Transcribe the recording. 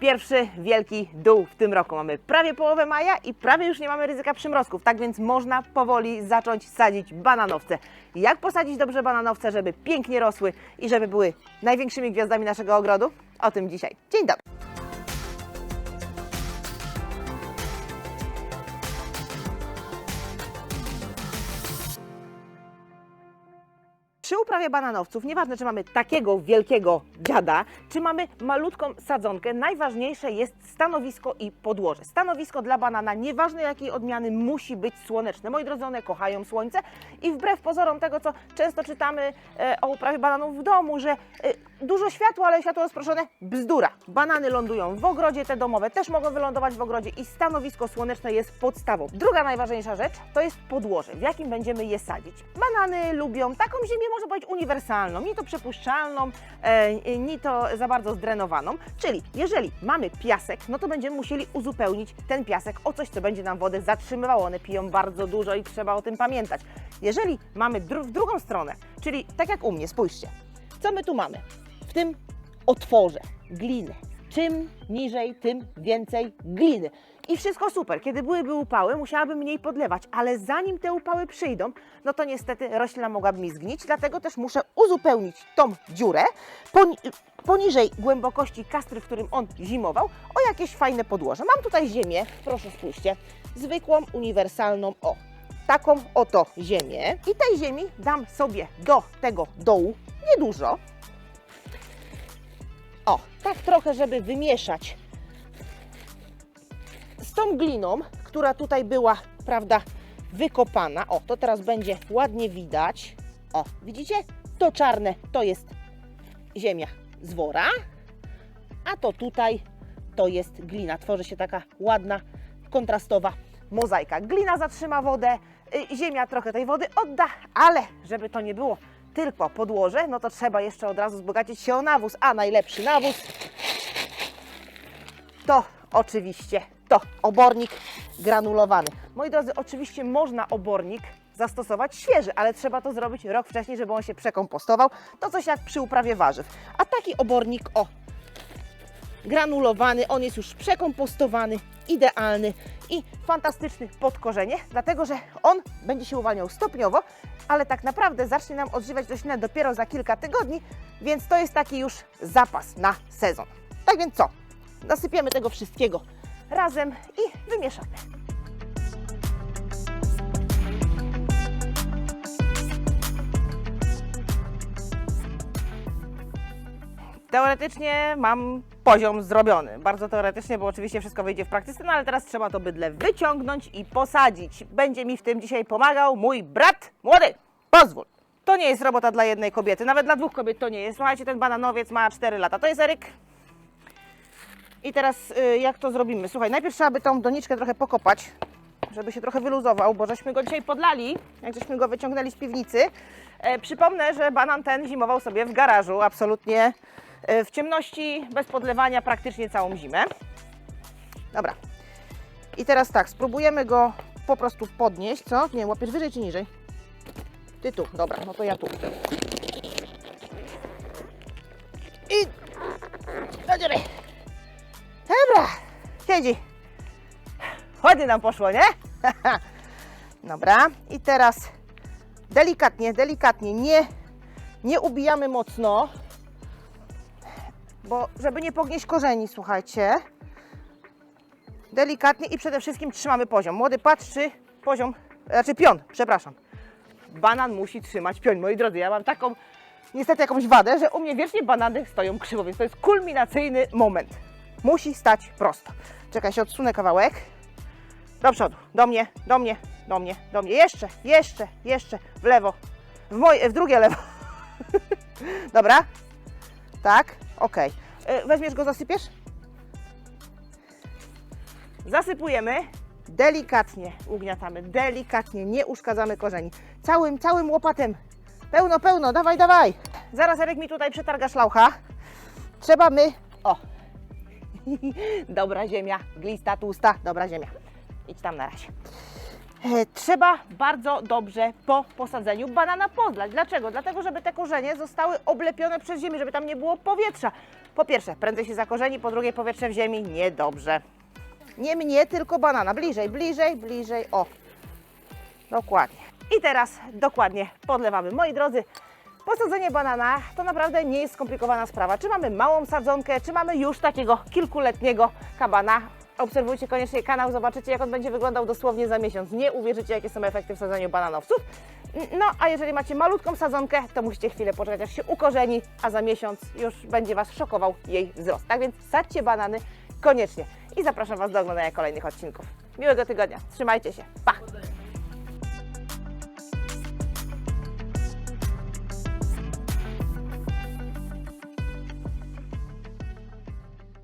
pierwszy wielki dół w tym roku. Mamy prawie połowę maja i prawie już nie mamy ryzyka przymrozków, tak więc można powoli zacząć sadzić bananowce. Jak posadzić dobrze bananowce, żeby pięknie rosły i żeby były największymi gwiazdami naszego ogrodu? O tym dzisiaj. Dzień dobry. Przy uprawie bananowców, nieważne czy mamy takiego wielkiego dziada, czy mamy malutką sadzonkę, najważniejsze jest stanowisko i podłoże. Stanowisko dla banana, nieważne jakiej odmiany, musi być słoneczne. Moi drodzy, one kochają słońce i wbrew pozorom tego, co często czytamy e, o uprawie bananów w domu, że e, dużo światła, ale światło rozproszone, bzdura. Banany lądują w ogrodzie, te domowe też mogą wylądować w ogrodzie i stanowisko słoneczne jest podstawą. Druga najważniejsza rzecz to jest podłoże, w jakim będziemy je sadzić. Banany lubią taką ziemię, można powiedzieć, uniwersalną, ni to przepuszczalną, e, ni to za bardzo zdrenowaną. Czyli jeżeli mamy piasek, no to będziemy musieli uzupełnić ten piasek o coś, co będzie nam wodę zatrzymywało. One piją bardzo dużo i trzeba o tym pamiętać. Jeżeli mamy w drugą stronę, czyli tak jak u mnie, spójrzcie, co my tu mamy? Tym otworze gliny. Czym niżej, tym więcej gliny. I wszystko super. Kiedy byłyby upały, musiałabym mniej podlewać, ale zanim te upały przyjdą, no to niestety roślina mogłaby mi zgnić, dlatego też muszę uzupełnić tą dziurę poni poniżej głębokości kastry, w którym on zimował, o jakieś fajne podłoże. Mam tutaj ziemię, proszę spójrzcie, zwykłą, uniwersalną, o, taką oto ziemię. I tej ziemi dam sobie do tego dołu niedużo, o, tak trochę, żeby wymieszać z tą gliną, która tutaj była, prawda, wykopana. O, to teraz będzie ładnie widać. O, widzicie? To czarne to jest ziemia z wora, a to tutaj to jest glina. Tworzy się taka ładna, kontrastowa mozaika. Glina zatrzyma wodę, y, ziemia trochę tej wody odda, ale żeby to nie było tylko podłoże, no to trzeba jeszcze od razu wzbogacić się o nawóz, a najlepszy nawóz to oczywiście to obornik granulowany. Moi drodzy, oczywiście można obornik zastosować świeży, ale trzeba to zrobić rok wcześniej, żeby on się przekompostował. To coś jak przy uprawie warzyw. A taki obornik, o, granulowany, on jest już przekompostowany, idealny i fantastyczny pod korzenie, dlatego że on będzie się uwalniał stopniowo, ale tak naprawdę zacznie nam odżywiać roślinę dopiero za kilka tygodni, więc to jest taki już zapas na sezon. Tak więc co? Nasypiemy tego wszystkiego razem i wymieszamy. Teoretycznie mam poziom zrobiony. Bardzo teoretycznie, bo oczywiście wszystko wyjdzie w praktyce, no ale teraz trzeba to bydle wyciągnąć i posadzić. Będzie mi w tym dzisiaj pomagał mój brat młody. Pozwól. To nie jest robota dla jednej kobiety, nawet dla dwóch kobiet to nie jest. Słuchajcie, ten bananowiec ma 4 lata. To jest Eryk. I teraz y, jak to zrobimy? Słuchaj, najpierw trzeba by tą doniczkę trochę pokopać, żeby się trochę wyluzował, bo żeśmy go dzisiaj podlali, jak żeśmy go wyciągnęli z piwnicy. E, przypomnę, że banan ten zimował sobie w garażu, absolutnie w ciemności, bez podlewania praktycznie całą zimę. Dobra. I teraz tak, spróbujemy go po prostu podnieść, co? Nie, łapiesz wyżej czy niżej? Ty tu, dobra, no to ja tu. I... Do dziury. Dobra, siedzi. Ładnie nam poszło, nie? Dobra, i teraz delikatnie, delikatnie, nie, nie ubijamy mocno, bo żeby nie pognieść korzeni, słuchajcie. Delikatnie i przede wszystkim trzymamy poziom. Młody, patrz, czy poziom, znaczy pion, przepraszam. Banan musi trzymać pion. Moi drodzy, ja mam taką, niestety jakąś wadę, że u mnie wiecznie banany stoją krzywo, więc to jest kulminacyjny moment. Musi stać prosto. Czekaj, się odsunę kawałek. Do przodu, do mnie, do mnie, do mnie, do mnie. Jeszcze, jeszcze, jeszcze, w lewo. W moje, w drugie lewo. Dobra? Tak? Okej. E, Weźmiesz go, zasypiesz? Zasypujemy. Delikatnie ugniatamy, delikatnie, nie uszkadzamy korzeni. Całym, całym łopatem. Pełno, pełno, dawaj, dawaj. Zaraz Erek mi tutaj przetarga szlaucha. Trzeba my... O, dobra ziemia, glista, tłusta, dobra ziemia. Idź tam na razie. E, Trzeba bardzo dobrze po posadzeniu banana podlać. Dlaczego? Dlatego, żeby te korzenie zostały oblepione przez ziemię, żeby tam nie było powietrza. Po pierwsze, prędzej się zakorzeni, po drugie, powietrze w ziemi niedobrze. Nie mnie, tylko banana. Bliżej, bliżej, bliżej. O, dokładnie. I teraz dokładnie podlewamy. Moi drodzy, posadzenie banana to naprawdę nie jest skomplikowana sprawa. Czy mamy małą sadzonkę, czy mamy już takiego kilkuletniego kabana. Obserwujcie koniecznie kanał, zobaczycie jak on będzie wyglądał dosłownie za miesiąc. Nie uwierzycie jakie są efekty w sadzeniu bananowców. No a jeżeli macie malutką sadzonkę, to musicie chwilę poczekać aż się ukorzeni, a za miesiąc już będzie Was szokował jej wzrost. Tak więc sadźcie banany koniecznie i zapraszam Was do oglądania kolejnych odcinków. Miłego tygodnia, trzymajcie się, pa!